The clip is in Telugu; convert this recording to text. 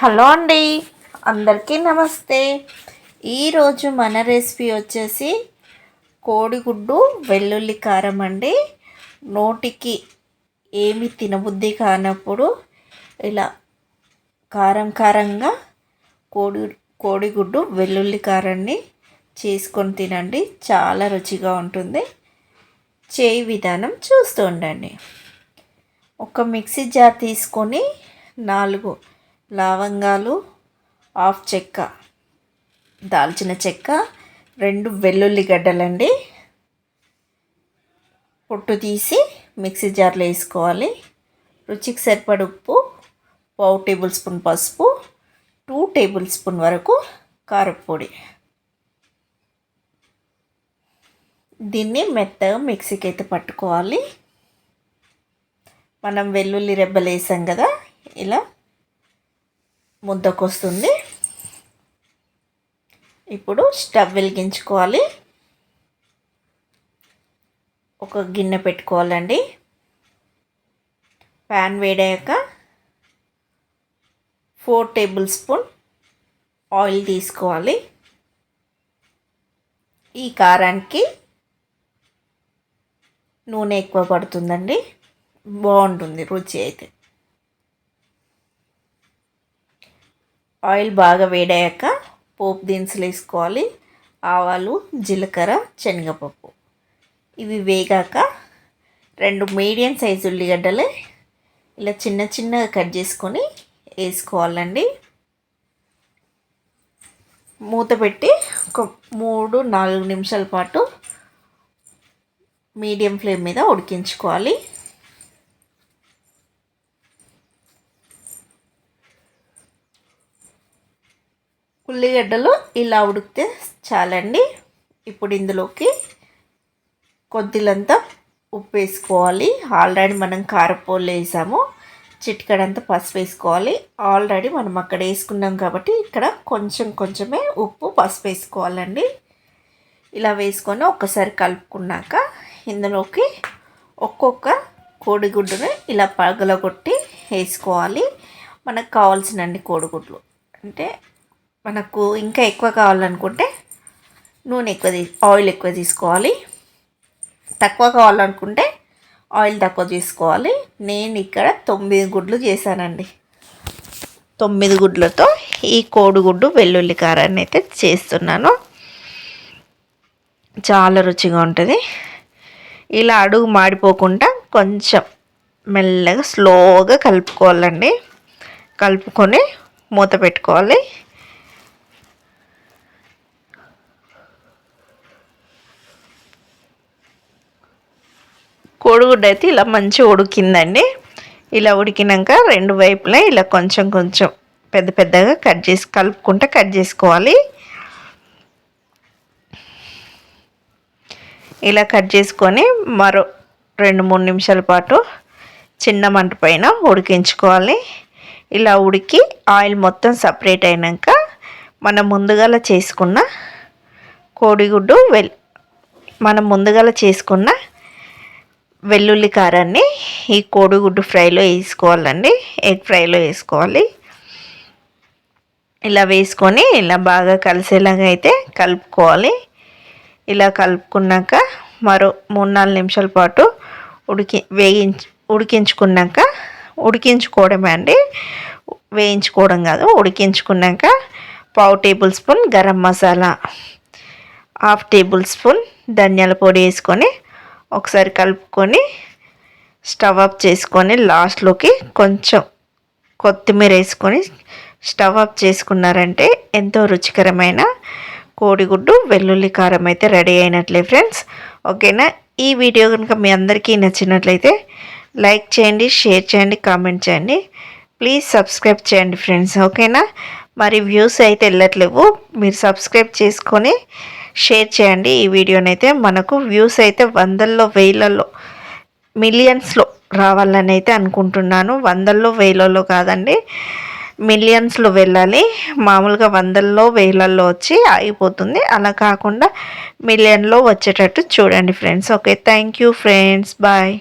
హలో అండి. అందరికీ నమస్తే. ఈరోజు మన రెసిపీ వచ్చేసి కోడిగుడ్డు వెల్లుల్లి కారం అండి. నోటికి ఏమి తినబుద్ధి కానప్పుడు ఇలా కారం కారంగా కోడి కోడిగుడ్డు వెల్లుల్లి కారాన్ని చేసుకొని తినండి. చాలా రుచిగా ఉంటుంది. చేయి విధానం చూస్తూ ఉండండి. ఒక మిక్సీ జార్ తీసుకొని నాలుగు లవంగాలు హాఫ్ చెక్క దాల్చిన చెక్క రెండు వెల్లుల్లి గడ్డలండి. పొట్టు తీసి మిక్సీ జార్లో వేసుకోవాలి. రుచికి సరిపడ ఉప్పు పావు టేబుల్ స్పూన్ పసుపు టూ టేబుల్ స్పూన్ వరకు కారపొడి. దీన్ని మెత్తగా మిక్సీకి అయితే పట్టుకోవాలి. మనం వెల్లుల్లి రెబ్బలు వేసాం కదా ఇలా ముద్దకు వస్తుంది ఇప్పుడు స్టవ్ వెలిగించుకోవాలి. ఒక గిన్నె పెట్టుకోవాలండి. ప్యాన్ వేడాక ఫోర్ టేబుల్ స్పూన్ ఆయిల్ తీసుకోవాలి. ఈ కారానికి నూనె ఎక్కువ పడుతుందండి. బాగుంటుంది రుచి అయితే. ఆయిల్ బాగా వేడాక పోపు దినుసులు వేసుకోవాలి. ఆవాలు జీలకర్ర శనగపప్పు. ఇవి వేగాక రెండు మీడియం సైజు ఉల్లిగడ్డలు ఇలా చిన్న చిన్నగా కట్ చేసుకొని వేసుకోవాలండి. మూత పెట్టి ఒక మూడు నాలుగు నిమిషాల పాటు మీడియం ఫ్లేమ్ మీద ఉడికించుకోవాలి. ఉల్లిగడ్డలు ఇలా ఉడికితే చాలండి. ఇప్పుడు ఇందులోకి కొద్దిలంతా ఉప్పు వేసుకోవాలి. ఆల్రెడీ మనం కారపూలు వేసాము. చిటికడంతా పసుపు వేసుకోవాలి. ఆల్రెడీ మనం అక్కడ వేసుకున్నాం కాబట్టి ఇక్కడ కొంచెం కొంచెమే ఉప్పు పసుపు వేసుకోవాలండి. ఇలా వేసుకొని ఒక్కసారి కలుపుకున్నాక ఇందులోకి ఒక్కొక్క కోడిగుడ్డుని ఇలా పగలగొట్టి వేసుకోవాలి. మనకు కావాల్సినండి కోడిగుడ్లు. అంటే మనకు ఇంకా ఎక్కువ కావాలనుకుంటే నూనె ఎక్కువ తీ ఆయిల్ ఎక్కువ తీసుకోవాలి. తక్కువ కావాలనుకుంటే ఆయిల్ తక్కువ తీసుకోవాలి. నేను ఇక్కడ తొమ్మిది గుడ్లు చేశానండి. తొమ్మిది గుడ్లతో ఈ కోడిగుడ్డు వెల్లుల్లి కారాన్ని అయితే చేస్తున్నాను. చాలా రుచిగా ఉంటుంది. ఇలా అడుగు మాడిపోకుండా కొంచెం మెల్లగా స్లోగా కలుపుకోవాలండి. కలుపుకొని మూత పెట్టుకోవాలి. కోడిగుడ్డు అయితే ఇలా మంచిగా ఉడికిందండి. ఇలా ఉడికినాక రెండు వైపులా ఇలా కొంచెం కొంచెం పెద్ద పెద్దగా కట్ చేసి కలుపుకుంటే కట్ చేసుకోవాలి. ఇలా కట్ చేసుకొని మరో రెండు మూడు నిమిషాల పాటు చిన్న మంట పైన ఉడికించుకోవాలి. ఇలా ఉడికి ఆయిల్ మొత్తం సపరేట్ అయినాక మనం ముందుగాల చేసుకున్న కోడిగుడ్డు వెల్ మనం ముందుగాల చేసుకున్న వెల్లుల్లి కారాన్ని ఈ కోడిగుడ్డు ఫ్రైలో వేసుకోవాలండి. ఎగ్ ఫ్రైలో వేసుకోవాలి. ఇలా వేసుకొని ఇలా బాగా కలిసేలాగా అయితే కలుపుకోవాలి. ఇలా కలుపుకున్నాక మరో మూడు నాలుగు నిమిషాల పాటు ఉడికి వేయించి ఉడికించుకున్నాక ఉడికించుకోవడమే అండి. వేయించుకోవడం కాదు ఉడికించుకున్నాక పావు tablespoon garam masala half tablespoon ధనియాల పొడి వేసుకొని ఒకసారి కలుపుకొని స్టవ్ ఆఫ్ చేసుకొని లాస్ట్లోకి కొంచెం కొత్తిమీర వేసుకొని స్టవ్ ఆఫ్ చేసుకున్నారంటే ఎంతో రుచికరమైన కోడిగుడ్డు వెల్లుల్లి కారం అయితే రెడీ అయినట్లే ఫ్రెండ్స్. ఓకేనా? ఈ వీడియో కనుక మీ అందరికీ నచ్చినట్లయితే లైక్ చేయండి షేర్ చేయండి కామెంట్ చేయండి. ప్లీజ్ సబ్స్క్రైబ్ చేయండి ఫ్రెండ్స్. ఓకేనా? మరి వ్యూస్ అయితే వెళ్ళట్లేవు. మీరు సబ్స్క్రైబ్ చేసుకొని షేర్ చేయండి. ఈ వీడియోనైతే మనకు వ్యూస్ అయితే వందల్లో వేలలో మిలియన్స్లో రావాలని అయితే అనుకుంటున్నాను. వందల్లో వేలలో కాదండి. మిలియన్స్లో వెళ్ళాలి. మామూలుగా వందల్లో వేలల్లో వచ్చి ఆగిపోతుంది. అలా కాకుండా మిలియన్లో వచ్చేటట్టు చూడండి friends. Okay thank you friends. Bye.